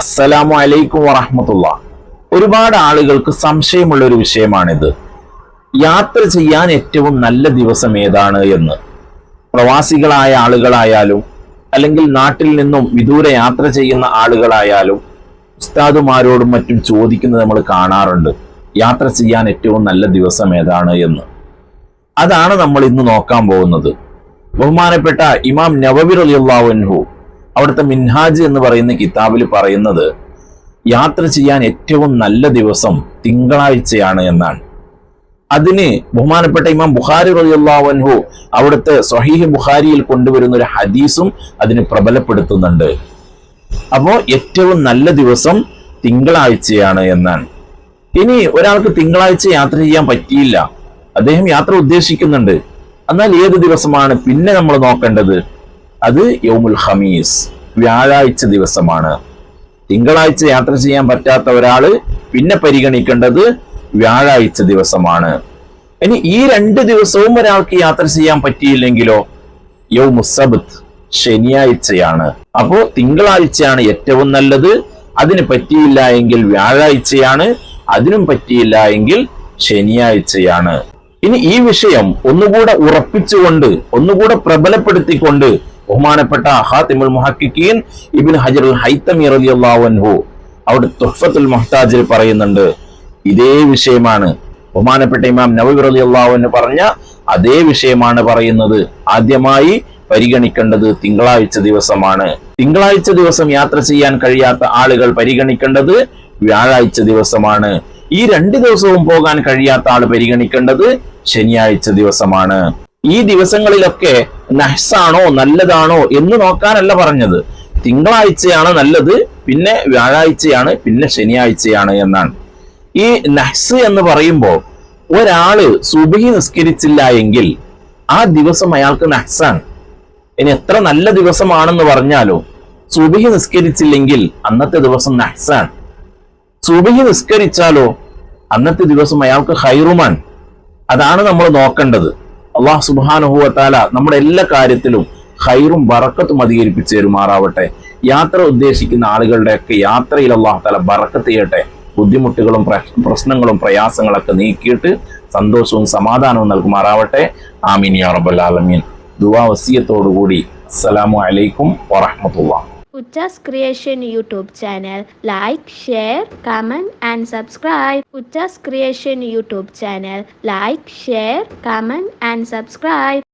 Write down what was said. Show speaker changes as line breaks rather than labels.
അസ്സലാമു അലൈക്കും വറഹമത്തുള്ള. ഒരുപാട് ആളുകൾക്ക് സംശയമുള്ള ഒരു വിഷയമാണിത്. യാത്ര ചെയ്യാൻ ഏറ്റവും നല്ല ദിവസം ഏതാണ് എന്ന്. പ്രവാസികളായ ആളുകളായാലും അല്ലെങ്കിൽ നാട്ടിൽ നിന്നും വിദൂര യാത്ര ചെയ്യുന്ന ആളുകളായാലും ഉസ്താദുമാരോടും മറ്റും ചോദിക്കുന്നത് നമ്മൾ കാണാറുണ്ട്. യാത്ര ചെയ്യാൻ ഏറ്റവും നല്ല ദിവസം ഏതാണ് എന്ന്. അതാണ് നമ്മൾ ഇന്ന് നോക്കാൻ പോകുന്നത്. ബഹുമാനപ്പെട്ട ഇമാം നവവി റളിയല്ലാഹു അവിടുത്തെ മിൻഹാജ് എന്ന് പറയുന്ന കിതാബിൽ പറയുന്നത് യാത്ര ചെയ്യാൻ ഏറ്റവും നല്ല ദിവസം തിങ്കളാഴ്ചയാണ് എന്നാണ്. അതിന് ബഹുമാനപ്പെട്ട ഇമാം ബുഖാരി റളിയല്ലാഹു അവിടുത്തെ സ്വഹീഹ് ബുഖാരിയിൽ കൊണ്ടുവരുന്ന ഒരു ഹദീസും അതിന് പ്രബലപ്പെടുത്തുന്നുണ്ട്. അപ്പോ ഏറ്റവും നല്ല ദിവസം തിങ്കളാഴ്ചയാണ് എന്നാണ്. ഇനി ഒരാൾക്ക് തിങ്കളാഴ്ച യാത്ര ചെയ്യാൻ പറ്റിയില്ല അദ്ദേഹം യാത്ര ഉദ്ദേശിക്കുന്നുണ്ട്. എന്നാൽ ഏത് ദിവസമാണ് പിന്നെ നമ്മൾ നോക്കേണ്ടത്? അത് യൗമുൽ ഹമീസ് വ്യാഴാഴ്ച ദിവസമാണ്. തിങ്കളാഴ്ച യാത്ര ചെയ്യാൻ പറ്റാത്ത ഒരാൾ പിന്നെ പരിഗണിക്കേണ്ടത് വ്യാഴാഴ്ച ദിവസമാണ്. ഇനി ഈ രണ്ട് ദിവസവും ഒരാൾക്ക് യാത്ര ചെയ്യാൻ പറ്റിയില്ലെങ്കിലോ? യൗമുസബത്ത് ശനിയാഴ്ചയാണ്. അപ്പോ തിങ്കളാഴ്ചയാണ് ഏറ്റവും നല്ലത്. അതിന് പറ്റിയില്ല എങ്കിൽ വ്യാഴാഴ്ചയാണ്. അതിനും പറ്റിയില്ല എങ്കിൽ ശനിയാഴ്ചയാണ്. ഇനി ഈ വിഷയം ഒന്നുകൂടെ ഉറപ്പിച്ചുകൊണ്ട് ഒന്നുകൂടെ പ്രബലപ്പെടുത്തിക്കൊണ്ട് ബഹുമാനപ്പെട്ട ഹാത്തിമുൽ മുഹക്കിക്കീൻ ഇബിൻ ഹജറുൽ ഹൈത്തമി റളിയല്ലാഹു അൻഹു അവിടെ തുഹ്ഫത്തുൽ മുഹ്താജിൽ പറയുന്നുണ്ട് ഇതേ വിഷയമാണ്. ബഹുമാനപ്പെട്ട ഇമാം നവവി റളിയല്ലാഹു അൻഹു പറഞ്ഞ അതേ വിഷയമാണ് പറയുന്നത്. ആദ്യമായി പരിഗണിക്കേണ്ടത് തിങ്കളാഴ്ച ദിവസമാണ്. തിങ്കളാഴ്ച ദിവസം യാത്ര ചെയ്യാൻ കഴിയാത്ത ആളുകൾ പരിഗണിക്കേണ്ടത് വ്യാഴാഴ്ച ദിവസമാണ്. ഈ രണ്ട് ദിവസവും പോകാൻ കഴിയാത്ത ആൾ പരിഗണിക്കേണ്ടത് ശനിയാഴ്ച ദിവസമാണ്. ഈ ദിവസങ്ങളിലൊക്കെ നഹ്സാണോ നല്ലതാണോ എന്ന് നോക്കാനല്ല പറഞ്ഞത്. തിങ്കളാഴ്ചയാണ് നല്ലത് പിന്നെ വ്യാഴാഴ്ചയാണ് പിന്നെ ശനിയാഴ്ചയാണ് എന്നാണ്. ഈ നഹ്സ് എന്ന് പറയുമ്പോൾ ഒരാൾ സുബഹി നിസ്കരിച്ചില്ല എങ്കിൽ ആ ദിവസം അയാൾക്ക് നഹ്സാണ്. ഇനി എത്ര നല്ല ദിവസമാണെന്ന് പറഞ്ഞാലോ സുബഹി നിസ്കരിച്ചില്ലെങ്കിൽ അന്നത്തെ ദിവസം നഹ്സാണ്. സുബഹി നിസ്കരിച്ചാലോ അന്നത്തെ ദിവസം അയാൾക്ക് ഹൈറുമാൻ അതാണ് നമ്മൾ നോക്കേണ്ടത്. അള്ളാഹു സുബാനുഭവത്താല നമ്മുടെ എല്ലാ കാര്യത്തിലും ഹൈറും ബറക്കത്തും അധികരിപ്പിച്ചു തരുമാറാവട്ടെ. യാത്ര ഉദ്ദേശിക്കുന്ന ആളുകളുടെയൊക്കെ യാത്രയിൽ അള്ളാഹു താല ബറക്കത്ത് ചെയ്യട്ടെ ബുദ്ധിമുട്ടുകളും പ്രശ്നങ്ങളും പ്രയാസങ്ങളൊക്കെ നീക്കിയിട്ട് സന്തോഷവും സമാധാനവും നൽകുമാറാവട്ടെ. ആമീൻ യാ റബ്ബൽ ആലമീൻ. ദുവാ വസീയത്തോടുകൂടി. അസ്സലാമു അലൈക്കും വറഹ്മത്തുള്ളാഹി.
Ucha's Creation YouTube channel. Like, share, comment, and subscribe. Ucha's Creation YouTube channel. Like, share, comment, and subscribe.